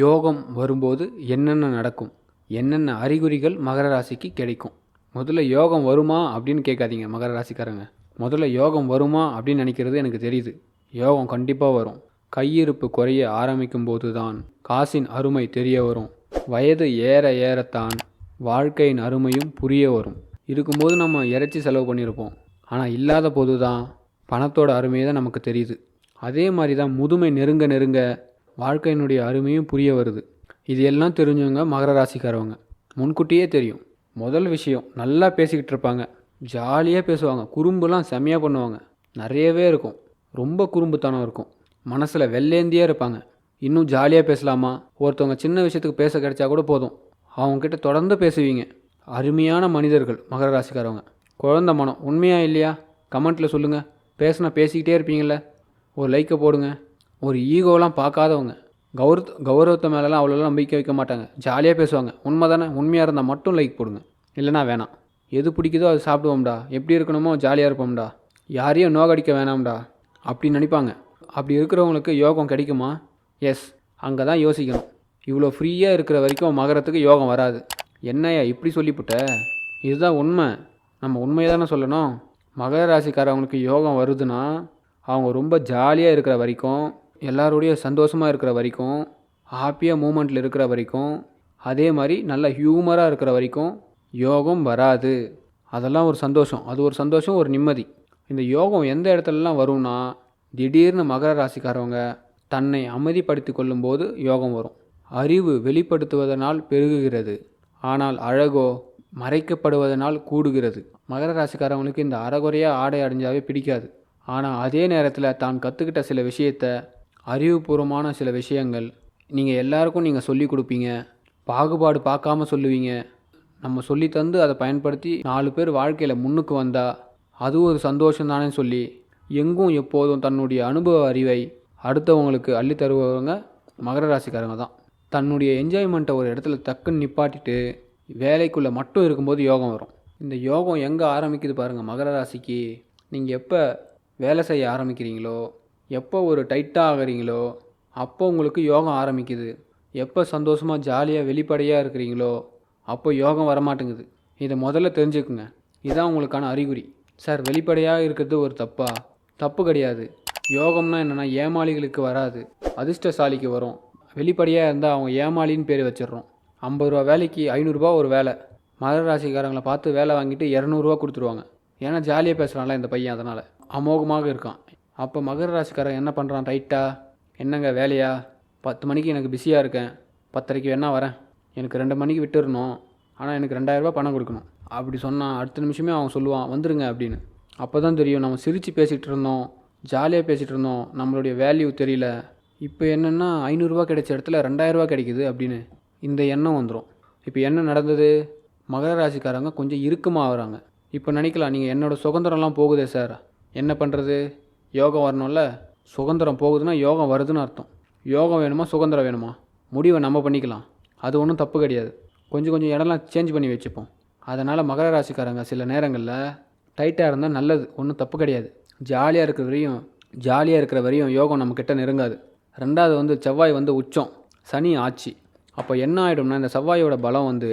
யோகம் வரும்போது என்னென்ன நடக்கும்? என்னென்ன அறிகுறிகள் மகர ராசிக்கு கிடைக்கும்? முதல்ல யோகம் வருமா அப்படின்னு கேட்காதீங்க மகர ராசிக்காரங்க. முதல்ல யோகம் வருமா அப்படின்னு நினைக்கிறது எனக்கு தெரியுது. யோகம் கண்டிப்பாக வரும். கையிருப்பு குறைய ஆரம்பிக்கும் போது தான் காசின் அருமை தெரிய வரும். வயது ஏற ஏறத்தான் வாழ்க்கையின் அருமையும் புரிய வரும். இருக்கும்போது நம்ம இறைச்சி செலவு பண்ணியிருப்போம். ஆனால் இல்லாத போது தான் பணத்தோட அருமை தான் நமக்கு தெரியுது. அதே மாதிரி தான் முதுமை நெருங்க நெருங்க வாழ்க்கையினுடைய அருமையும் புரிய வருது. இது எல்லாம் தெரிஞ்சவங்க மகர ராசிக்காரவங்க. முன்கூட்டியே தெரியும். முதல் விஷயம் நல்லா பேசிக்கிட்டு இருப்பாங்க. ஜாலியாக பேசுவாங்க. குறும்புலாம் செம்மையாக பண்ணுவாங்க. நிறையவே இருக்கும். ரொம்ப குறும்புத்தனம் இருக்கும். மனசில் வெள்ளேந்தியே இருப்பாங்க. இன்னும் ஜாலியாக பேசலாமா? ஒருத்தவங்க சின்ன விஷயத்துக்கு பேச கிடைச்சா கூட போதும். அவங்கக்கிட்ட தொடர்ந்து பேசுவீங்க. அருமையான மனிதர்கள் மகர ராசிக்காரவங்க. குழந்த மனம் உண்மையா இல்லையா? கமெண்ட்டில் சொல்லுங்கள் பேசுனா பேசிக்கிட்டே இருப்பீங்கள்ல ஒரு லைக்கை போடுங்க. ஒரு ஈகோலாம் பார்க்காதவங்க. கௌரவ கௌரவத்தை மேலெலாம் அவ்வளோலாம் நம்பிக்கை வைக்க மாட்டாங்க. ஜாலியாக பேசுவாங்க. உண்மை தானே உண்மையாக இருந்தால் மட்டும் லைக் போடுங்க. இல்லைனா வேணாம். எது பிடிக்குதோ அது சாப்பிடுவோம்டா. எப்படி இருக்கணுமோ ஜாலியாக இருப்போம்டா. யாரையும் நோகடிக்க வேணாம்டா. அப்படின்னு நினைப்பாங்க. அப்படி இருக்கிறவங்களுக்கு யோகம் கிடைக்குமா? எஸ் அங்கே தான் யோசிக்கணும். இவ்வளோ ஃப்ரீயாக இருக்கிற வரைக்கும் மகரத்துக்கு யோகம் வராது. என்னய்யா இப்படி சொல்லிவிட்ட இதுதான் உண்மை. நம்ம உண்மையை தானே சொல்லணும். மகர ராசிக்காரவங்களுக்கு யோகம் வருதுன்னா அவங்க ரொம்ப ஜாலியாக இருக்கிற வரைக்கும் எல்லாரோடைய சந்தோஷமாக இருக்கிற வரைக்கும் ஹாப்பியாக மூமெண்ட்டில் இருக்கிற வரைக்கும் அதே மாதிரி நல்ல ஹியூமராக இருக்கிற வரைக்கும் யோகம் வராது. அதெல்லாம் ஒரு சந்தோஷம். அது ஒரு சந்தோஷம் ஒரு நிம்மதி. இந்த யோகம் எந்த இடத்துலலாம் வரும்னா திடீர்னு மகர ராசிக்காரவங்க தன்னை அமைதிப்படுத்தி கொள்ளும்போது யோகம் வரும். அறிவு வெளிப்படுத்துவதனால் பெருகுகிறது. ஆனால் அழகோ மறைக்கப்படுவதனால் கூடுகிறது. மகர ராசிக்காரவங்களுக்கு இந்த அறகுறையாக ஆடை அடைஞ்சாவே பிடிக்காது. ஆனால் அதே நேரத்தில் தான் கற்றுக்கிட்ட சில விஷயத்த அறிவுபூர்வமான சில விஷயங்கள். நீங்கள் எல்லாருக்கும் நீங்கள் சொல்லிக் கொடுப்பீங்க. பாகுபாடு பார்க்காம சொல்லுவீங்க. நம்ம சொல்லி தந்து அதை பயன்படுத்தி நாலு பேர் வாழ்க்கையில் முன்னுக்கு வந்தால் அது ஒரு சந்தோஷம் தானே சொல்லி எங்கும் எப்போதும் தன்னுடைய அனுபவ அறிவை அடுத்தவங்களுக்கு அள்ளி தருபவங்க மகர ராசிக்காரங்க தான். தன்னுடைய என்ஜாய்மெண்ட்டை ஒரு இடத்துல டக்குன்னு நிப்பாட்டிட்டு வேலைக்குள்ளே மட்டும் இருக்கும்போது யோகம் வரும். இந்த யோகம் எங்கே ஆரம்பிக்குது பாருங்கள் மகர ராசிக்கு. நீங்கள் எப்போ வேலை செய்ய ஆரம்பிக்கிறீங்களோ எப்போ ஒரு டைட்டாக ஆகுறீங்களோ அப்போ உங்களுக்கு யோகம் ஆரம்பிக்குது. எப்போ சந்தோஷமாக ஜாலியாக வெளிப்படையாக இருக்கிறீங்களோ அப்போ யோகம் வரமாட்டேங்குது. இதை முதல்ல தெரிஞ்சுக்குங்க. இதுதான் உங்களுக்கான அறிகுறி. சார் வெளிப்படையாக இருக்கிறது ஒரு தப்பா? தப்பு கிடையாது. யோகம்னா என்னென்னா ஏமாளிகளுக்கு வராது. அதிர்ஷ்டசாலிக்கு வரும். வெளிப்படையாக இருந்தால் அவங்க ஏமாளின்னு பேர் வச்சிடுறோம். ஐம்பது ரூபா வேலைக்கு ஐநூறுரூபா ஒரு வேலை. மகர ராசிக்காரங்களை பார்த்து வேலை வாங்கிட்டு இரநூறுவா கொடுத்துருவாங்க. ஏன்னா ஜாலியாக பேசுகிறான்ல இந்த பையன் அதனால். அமோகமாக இருக்கான். அப்போ மகர ராசிக்காரன் என்ன பண்ணுறான் டைட்டாக என்னங்க வேலையா? பத்து மணிக்கு எனக்கு பிஸியாக இருக்கேன். பத்தரைக்கு வேணா வரேன். எனக்கு ரெண்டு மணிக்கு விட்டுறணும். ஆனால் எனக்கு ரெண்டாயிரரூபா பணம் கொடுக்கணும். அப்படி சொன்னான் அடுத்த நிமிஷமே அவன் சொல்லுவான் வந்துடுங்க அப்படின்னு. அப்போ தான் தெரியும் நம்ம சிரித்து பேசிகிட்டு இருந்தோம். ஜாலியாக பேசிகிட்டு இருந்தோம். நம்மளுடைய வேல்யூ தெரியல. இப்போ என்னென்னா ஐநூறுரூவா கிடைச்ச இடத்துல ரெண்டாயிரரூவா கிடைக்குது அப்படின்னு. இந்த எண்ணம் வந்துடும் இப்போ என்ன நடந்தது? மகர ராசிக்காரங்க கொஞ்சம் இறுக்கமாக ஆகுறாங்க இப்போ நினைக்கலாம் நீங்கள் என்னோடய சுதந்திரம்லாம் போகுதே சார் என்ன பண்ணுறது யோகம் வரணும்ல சுதந்திரம் போகுதுன்னா யோகம் வருதுன்னு அர்த்தம். யோகம் வேணுமா சுதந்திரம் வேணுமா? முடிவை நம்ம பண்ணிக்கலாம். அது ஒன்றும் தப்பு கிடையாது. கொஞ்சம் கொஞ்சம் இடம்லாம் சேஞ்ச் பண்ணி வச்சுப்போம். அதனால் மகர ராசிக்காரங்க சில நேரங்களில் டைட்டாக இருந்தால் நல்லது. ஒன்றும் தப்பு கிடையாது. ஜாலியாக இருக்கிற வரையும் ஜாலியாக இருக்கிற வரையும் யோகம் நம்ம கிட்ட நெருங்காது. ரெண்டாவது வந்து செவ்வாய் வந்து உச்சம் சனி ஆட்சி. அப்போ என்ன ஆகிடும்னா இந்த செவ்வாயோட பலம் வந்து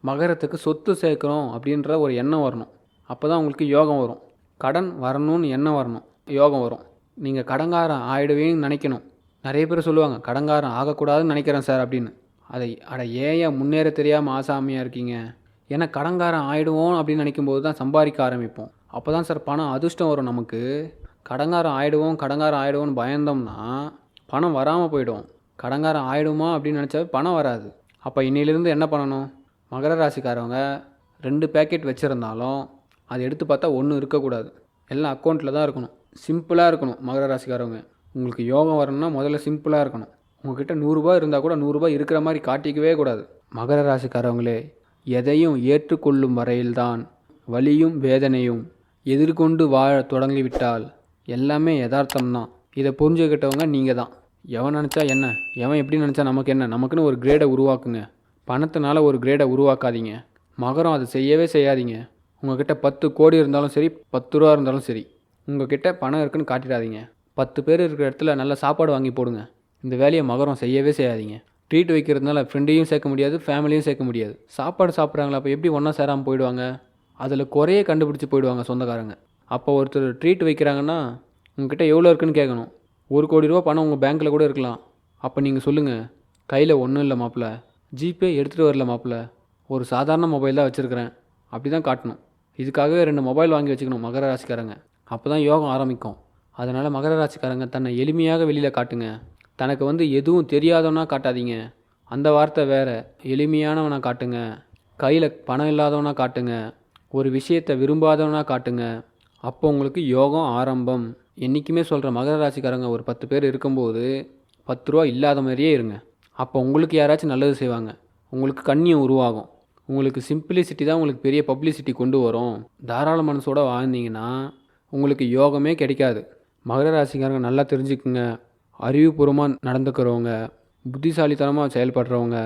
மகரத்துக்கு சொத்து சேர்க்குறோம் அப்படின்ற ஒரு எண்ணம் வரணும். அப்போ தான் உங்களுக்கு யோகம் வரும். கடன் வரணும்னு எண்ணம் வரணும். யோகம் வரும். நீங்கள் கடங்காரன் ஆயிடுவேன்னு நினைக்கணும். நிறைய பேர் சொல்லுவாங்க கடங்காரன் ஆகக்கூடாதுன்னு நினைக்கிறேன் சார் அப்படின்னு. அதை அட ஏன் முன்னேற தெரியாமல் ஆசாமியாக இருக்கீங்க? ஏன்னா கடங்காரன் ஆயிடுவோம் அப்படின்னு நினைக்கும்போது தான் சம்பாதிக்க ஆரம்பிப்போம். அப்போ தான் சார் பணம் அதிர்ஷ்டம் வரும் நமக்கு. கடங்காரன் ஆகிடுவோம் கடங்காரன் ஆகிடுவோம்னு பயந்தோம்னா பணம் வராமல் போயிடும். கடங்காரன் ஆயிடுமா அப்படின்னு நினச்சா பணம் வராது. அப்போ இன்னிலிருந்து என்ன பண்ணணும்? மகர ராசிக்காரவங்க ரெண்டு பேக்கெட் வச்சுருந்தாலும் அதை எடுத்து பார்த்தா ஒன்றும் இருக்கக்கூடாது. எல்லாம் அக்கௌண்ட்டில் தான் இருக்கணும். சிம்பிளாக இருக்கணும் மகர ராசிக்காரவங்க. உங்களுக்கு யோகம் வரணும்னா முதல்ல சிம்பிளாக இருக்கணும். உங்ககிட்ட நூறுரூபா இருந்தால் கூட நூறுரூபா இருக்கிற மாதிரி காட்டிக்கவே கூடாது. மகர ராசிக்காரவங்களே எதையும் ஏற்றுக்கொள்ளும் வரையில்தான் வலியும் வேதனையும் எதிர்கொண்டு வாழ தொடங்கிவிட்டால் எல்லாமே யதார்த்தம்தான். இதை புரிஞ்சுக்கிட்டவங்க நீங்கள் தான் எவன் நினச்சா என்ன? எவன் எப்படி நினச்சா நமக்கு என்ன? நமக்குன்னு ஒரு கிரேடை உருவாக்குங்க. பணத்தினால ஒரு கிரேடை உருவாக்காதீங்க. மகரம் அதை செய்யவே செய்யாதீங்க. உங்ககிட்ட பத்து கோடி இருந்தாலும் சரி பத்து ரூபா இருந்தாலும் சரி. உங்ககிட்ட பணம் இருக்குன்னு காட்டிடாதீங்க. பத்து பேர் இருக்கிற இடத்துல நல்ல சாப்பாடு வாங்கி போடுங்க. இந்த வேலையை மகரம் செய்யவே செய்யாதீங்க. ட்ரீட் வைக்கிறதுனால ஃப்ரெண்டையும் சேர்க்க முடியாது ஃபேமிலியும் சேர்க்க முடியாது. சாப்பாடு சாப்பிட்றாங்களா அப்போ எப்படி ஒன்றா சேராமல் போயிடுவாங்க? அதில் குறையே கண்டுபிடிச்சி போயிடுவாங்க சொந்தக்காரங்க. அப்போ ஒருத்தர் ட்ரீட் வைக்கிறாங்கன்னா உங்ககிட்ட எவ்வளோ இருக்குன்னு கேட்கணும். ஒரு கோடி ரூபா பணம் உங்கள் பேங்க்கில் கூட இருக்கலாம். அப்போ நீங்கள் சொல்லுங்கள் கையில் ஒன்றும் இல்லை மாப்பிள்ள. ஜிபே எடுத்துகிட்டு வரல மாப்பிள்ள. ஒரு சாதாரண மொபைல் தான் வச்சுருக்கிறேன். அப்படி தான் காட்டணும். இதுக்காகவே ரெண்டு மொபைல் வாங்கி வச்சுக்கணும் மகர ராசிக்காரங்க. அப்போ தான் யோகம் ஆரம்பிக்கும். அதனால் மகர ராசிக்காரங்க தன்னை எளிமையாக வெளியில் காட்டுங்க. தனக்கு வந்து எதுவும் தெரியாதவனா காட்டாதீங்க. அந்த வார்த்தை வேறு. எளிமையானவனா காட்டுங்க. கையில் பணம் இல்லாதவனா காட்டுங்க. ஒரு விஷயத்தை விரும்பாதவனா காட்டுங்க. அப்போ உங்களுக்கு யோகம் ஆரம்பம். என்றைக்குமே சொல்கிற மகர ராசிக்காரங்க ஒரு பத்து பேர் இருக்கும்போது பத்து ரூபா இல்லாத மாதிரியே இருங்க. அப்போ உங்களுக்கு யாராச்சும் நல்லது செய்வாங்க. உங்களுக்கு கண்ணியம் உருவாகும். உங்களுக்கு சிம்பிளிசிட்டி தான் உங்களுக்கு பெரிய பப்ளிசிட்டி கொண்டு வரும். தாராள மனசோட வாழ்ந்தீங்கன்னா உங்களுக்கு யோகமே கிடைக்காது. மகர ராசிக்காரங்க நல்லா தெரிஞ்சுக்குங்க. அறிவுபூர்வமாக நடந்துக்கிறவங்க புத்திசாலித்தனமாக செயல்படுறவங்க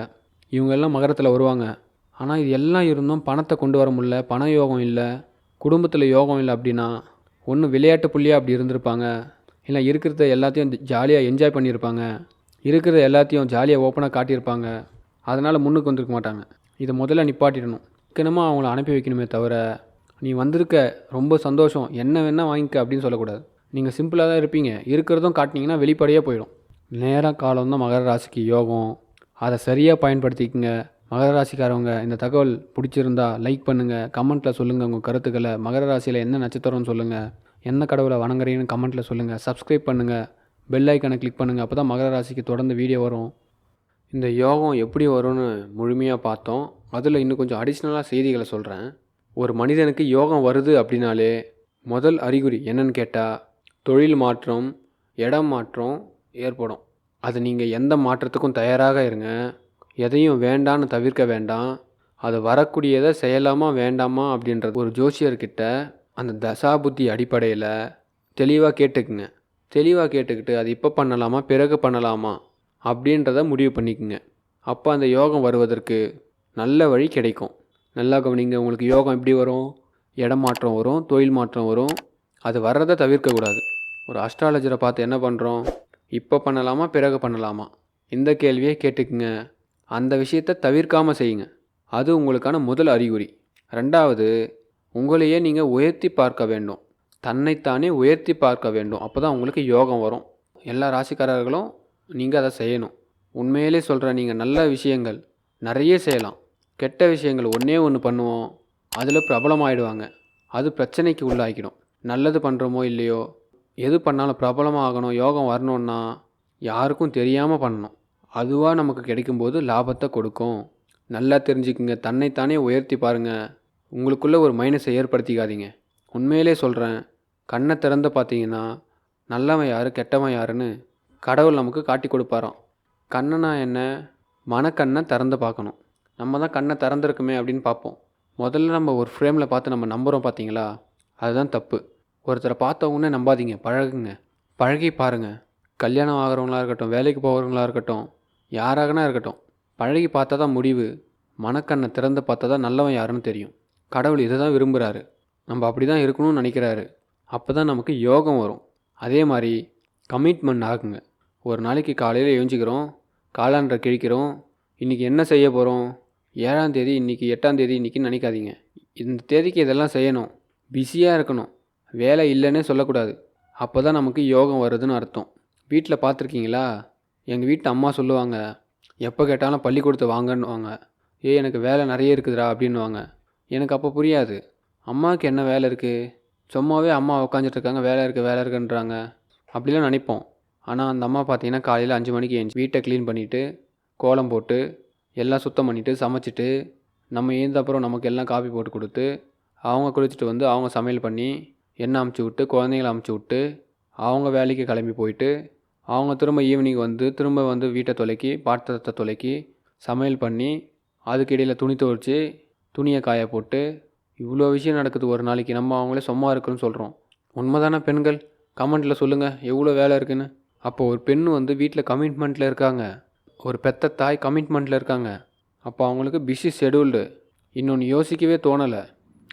இவங்கெல்லாம் மகரத்தில் வருவாங்க. ஆனால் இது எல்லாம் இருந்தும் பணத்தை கொண்டு வர முடியல பண யோகம் இல்லை குடும்பத்தில் யோகம் இல்லை அப்படின்னா ஒன்று விளையாட்டு புள்ளியாக அப்படி இருந்திருப்பாங்க. இல்லை இருக்கிறத எல்லாத்தையும் ஜாலியாக என்ஜாய் பண்ணியிருப்பாங்க. இருக்கிறத எல்லாத்தையும் ஜாலியாக ஓப்பனாக காட்டியிருப்பாங்க. அதனால் முன்னுக்கு வந்திருக்க மாட்டாங்க. இதை முதல்ல நிப்பாட்டிடணும். சிக்கனமாக அவங்கள அனுப்பி வைக்கணுமே தவிர நீ வந்திருக்க ரொம்ப சந்தோஷம். என்ன வேணால் வாங்கிக்க அப்படின்னு சொல்லக்கூடாது. நீங்கள் சிம்பிளாக தான் இருப்பீங்க. இருக்கிறதும் காட்டினீங்கன்னா வெளிப்படையாக போயிடும். நேர காலம் தான் மகர ராசிக்கு யோகம். அதை சரியாக பயன்படுத்திக்கங்க. மகர ராசிக்காரவங்க இந்த தகவல் பிடிச்சிருந்தா லைக் பண்ணுங்கள் கமெண்ட்டில் சொல்லுங்கள் உங்கள் கருத்துக்களை. மகர ராசியில் என்ன நட்சத்திரம்னு சொல்லுங்கள் என்ன கடவுளை வணங்குறீங்கன்னு கமெண்ட்டில் சொல்லுங்கள் சப்ஸ்கிரைப் பண்ணுங்கள் பெல் ஐக்கனை கிளிக் பண்ணுங்கள் அப்போ தான் மகர ராசிக்கு தொடர்ந்து வீடியோ வரும். இந்த யோகம் எப்படி வரும்னு முழுமையாக பார்த்தோம். அதில் இன்னும் கொஞ்சம் அடிஷ்னலாக செய்திகளை சொல்கிறேன் ஒரு மனிதனுக்கு யோகம் வருது அப்படின்னாலே முதல் அறிகுறி என்னன்னு கேட்டால் தொழில் மாற்றம் இடம் மாற்றம் ஏற்படும். அது நீங்கள் எந்த மாற்றத்துக்கும் தயாராக இருங்க. எதையும் வேண்டான்னு தவிர்க்க வேண்டாம். அது வரக்கூடியதை செய்யலாமா வேண்டாமா அப்படின்றது ஒரு ஜோசியர்கிட்ட அந்த தசாபுத்தி அடிப்படையில் தெளிவாக கேட்டுக்குங்க. தெளிவாக கேட்டுக்கிட்டு அது இப்போ பண்ணலாமா பிறகு பண்ணலாமா அப்படின்றத முடிவு பண்ணிக்கோங்க. அப்போ அந்த யோகம் வருவதற்கு நல்ல வழி கிடைக்கும். நல்லா கவனிங்க. உங்களுக்கு யோகம் எப்படி வரும்? இடம் மாற்றம் வரும். தொழில் மாற்றம் வரும். அது வர்றதை தவிர்க்கக்கூடாது ஒரு அஸ்ட்ராலஜரை பார்த்து என்ன பண்ணுறோம் இப்போ பண்ணலாமா? பிறகு பண்ணலாமா? இந்த கேள்வியை கேட்டுக்குங்க. அந்த விஷயத்தை தவிர்க்காமல் செய்யுங்க. அது உங்களுக்கான முதல் அறிகுறி. ரெண்டாவது உங்களையே நீங்கள் உயர்த்தி பார்க்க வேண்டும். தன்னைத்தானே உயர்த்தி பார்க்க வேண்டும். அப்போ தான் உங்களுக்கு யோகம் வரும். எல்லா ராசிக்காரர்களும் நீங்கள் அதை செய்யணும். உண்மையிலே சொல்கிற நீங்கள் நல்ல விஷயங்கள் நிறைய செய்யலாம். கெட்ட விஷயங்கள் ஒன்றே ஒன்று பண்ணுவோம் அதில் பிரபலமாயிடுவாங்க. அது பிரச்சனைக்கு உள்ளாக்கிடும். நல்லது பண்ணுறோமோ இல்லையோ எது பண்ணாலும் பிரபலமாகணும் யோகம் வரணுன்னா யாருக்கும் தெரியாமல் பண்ணணும். அதுவாக நமக்கு கிடைக்கும்போது லாபத்தை கொடுக்கும். நல்லா தெரிஞ்சுக்குங்க. தன்னைத்தானே உயர்த்தி பாருங்கள் உங்களுக்குள்ளே ஒரு மைனஸை ஏற்படுத்திக்காதீங்க. உண்மையிலே சொல்கிறேன் கண்ணை திறந்து பார்த்தீங்கன்னா நல்லவன் யார் கெட்டவன் யாருன்னு கடவுள் நமக்கு காட்டி கொடுப்பாராம். கண்ணனா என்ன? மனக்கண்ணை திறந்து பார்க்கணும். நம்ம தான் கண்ணை திறந்துருக்குமே அப்படின்னு பார்ப்போம். முதல்ல நம்ம ஒரு ஃப்ரேமில் பார்த்து நம்ம நம்புகிறோம் பார்த்தீங்களா? அதுதான் தப்பு. ஒருத்தரை பார்த்த நம்பாதீங்க பழகுங்க. பழகி பாருங்கள் கல்யாணம் ஆகிறவங்களா இருக்கட்டும் வேலைக்கு போகிறவங்களா இருக்கட்டும் யாராகனா இருக்கட்டும் பழகி பார்த்தா தான் முடிவு. மனக்கண்ணை திறந்து பார்த்தா தான் நல்லவன் யாருன்னு தெரியும். கடவுள் இதை தான் விரும்புகிறாரு நம்ம அப்படி தான் இருக்கணும்னு நினைக்கிறாரு. அப்போ தான் நமக்கு யோகம் வரும். அதே மாதிரி கமிட்மெண்ட் ஆகுங்க. ஒரு நாளைக்கு காலையில் எழுஞ்சிக்கிறோம் காலாண்டரை கிழிக்கிறோம் இன்றைக்கி என்ன செய்ய போகிறோம் ஏழாம் தேதி இன்றைக்கி எட்டாம் தேதி இன்றைக்கின்னு நினைக்காதீங்க. இந்த தேதிக்கு இதெல்லாம் செய்யணும். பிஸியாக இருக்கணும். வேலை இல்லைன்னே சொல்லக்கூடாது. அப்போ தான் நமக்கு யோகம் வருதுன்னு அர்த்தம். வீட்டில் பார்த்துருக்கீங்களா? எங்கள் வீட்டு அம்மா சொல்லுவாங்க எப்போ கேட்டாலும் பள்ளிக்கூடத்தை வாங்கன்னுவாங்க. ஏ எனக்கு வேலை நிறைய இருக்குதுடா அப்படின்னுவாங்க. எனக்கு அப்போ புரியாது. அம்மாவுக்கு என்ன வேலை இருக்குது சும்மாவே அம்மா உட்காந்துட்ருக்காங்க வேலை இருக்குது வேலை இருக்குன்றாங்க அப்படிலாம் நினைப்போம். ஆனால் அந்த அம்மா பார்த்தீங்கன்னா காலையில் அஞ்சு மணிக்கு எழுந்து வீட்டை க்ளீன் பண்ணிவிட்டு கோலம் போட்டு எல்லாம் சுத்தம் பண்ணிவிட்டு சமைச்சிட்டு நம்ம எழுந்த அப்புறம் நமக்கு எல்லாம் காப்பி போட்டு கொடுத்து அவங்க குளிச்சுட்டு வந்து அவங்க சமையல் பண்ணி எண்ணெய் அமுச்சு விட்டு குழந்தைங்கள அமுச்சு விட்டு அவங்க வேலைக்கு கிளம்பி போயிட்டு அவங்க திரும்ப ஈவினிங் வந்து திரும்ப வந்து வீட்டை துலக்கி பாத்திரத்தை துலக்கி சமையல் பண்ணி அதுக்கு இடையில் துணி துவைச்சி துணியை காய போட்டு இவ்வளோ விஷயம் நடக்குது ஒரு நாளைக்கு நம்ம அவங்களே சும்மா இருக்குன்னு சொல்கிறோம் உண்மைதானே பெண்கள்? கமெண்ட்டில் சொல்லுங்கள் எவ்வளோ வேலை இருக்குன்னு. அப்போ ஒரு பெண் வந்து வீட்டில் கமிட்மெண்ட்டில் இருக்காங்க. ஒரு பெத்த தாய் கமிட்மெண்ட்டில் இருக்காங்க. அப்போ அவங்களுக்கு பிஸி ஷெடியூல்டு இன்னொன்று யோசிக்கவே தோணலை.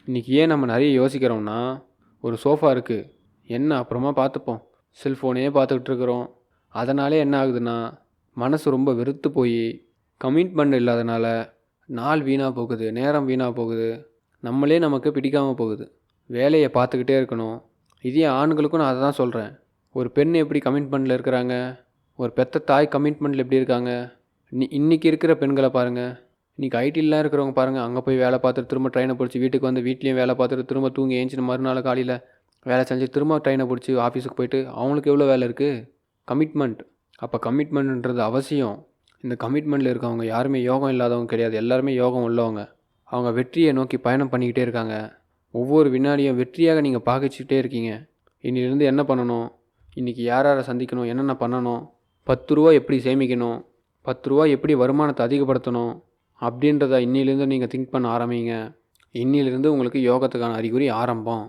இன்றைக்கி ஏன் நம்ம நிறைய யோசிக்கிறோம்னா ஒரு சோஃபா இருக்குது என்ன அப்புறமா பார்த்துப்போம். செல்ஃபோனே பார்த்துக்கிட்டு இருக்கிறோம். அதனாலே என்ன ஆகுதுன்னா மனசு ரொம்ப வெறுத்து போய் கமிட்மெண்ட் இல்லாதனால நாள் வீணாக போகுது நேரம் வீணாக போகுது. நம்மளே நமக்கு பிடிக்காமல் போகுது. வேலையை பார்த்துக்கிட்டே இருக்கணும். இதே ஆண்களுக்கும் நான் அதை தான் சொல்கிறேன் ஒரு பெண் எப்படி கமிட்மெண்ட்டில் இருக்கிறாங்க? ஒரு பெத்த தாய் கமிட்மெண்ட்டில் எப்படி இருக்காங்க? இன்னி இன்றைக்கி இருக்கிற பெண்களை பாருங்கள் இன்றைக்கி ஐடிலாம் இருக்கிறவங்க பாருங்கள் அங்கே போய் வேலை பார்த்துட்டு திரும்ப ட்ரெயினை பிடிச்சி வீட்டுக்கு வந்து வீட்லேயும் வேலை பார்த்துட்டு திரும்ப தூங்கி ஏஞ்சின மறுநாள் காலையில் வேலை செஞ்சு திரும்ப ட்ரெயினை பிடிச்சி ஆஃபீஸுக்கு போயிட்டு அவங்களுக்கு எவ்வளோ வேலை இருக்குது கமிட்மெண்ட் அப்போ கமிட்மெண்ட்ன்றது அவசியம். இந்த கமிட்மெண்ட்டில் இருக்கவங்க யாருமே யோகம் இல்லாதவங்க கிடையாது. எல்லாருமே யோகம் உள்ளவங்க. அவங்க வெற்றியை நோக்கி பயணம் பண்ணிக்கிட்டே இருக்காங்க. ஒவ்வொரு வினாடியும் வெற்றியாக நீங்கள் பார்க்கச்சிக்கிட்டே இருக்கீங்க. இன்னிலேருந்து என்ன பண்ணணும்? இன்றைக்கி யார் யாரை சந்திக்கணும்? என்னென்ன பண்ணணும்? பத்து ரூபா எப்படி சேமிக்கணும்? பத்து ரூபா எப்படி வருமானத்தை அதிகப்படுத்தணும்? அப்படின்றத இன்னிலேருந்து நீங்கள் திங்க் பண்ண ஆரம்பிங்க. இன்னிலிருந்து உங்களுக்கு யோகத்துக்கான அறிகுறி ஆரம்பம்.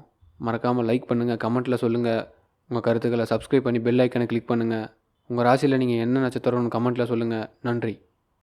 மறக்காமல் லைக் பண்ணுங்கள் கமெண்ட்டில் சொல்லுங்கள் உங்கள் கருத்துக்களை சப்ஸ்கிரைப் பண்ணி பெல் ஐக்கனை கிளிக் பண்ணுங்கள் உங்கள் ராசியில் நீங்கள் என்ன நட்சத்திரம்னு கமெண்ட்டில் சொல்லுங்கள் நன்றி.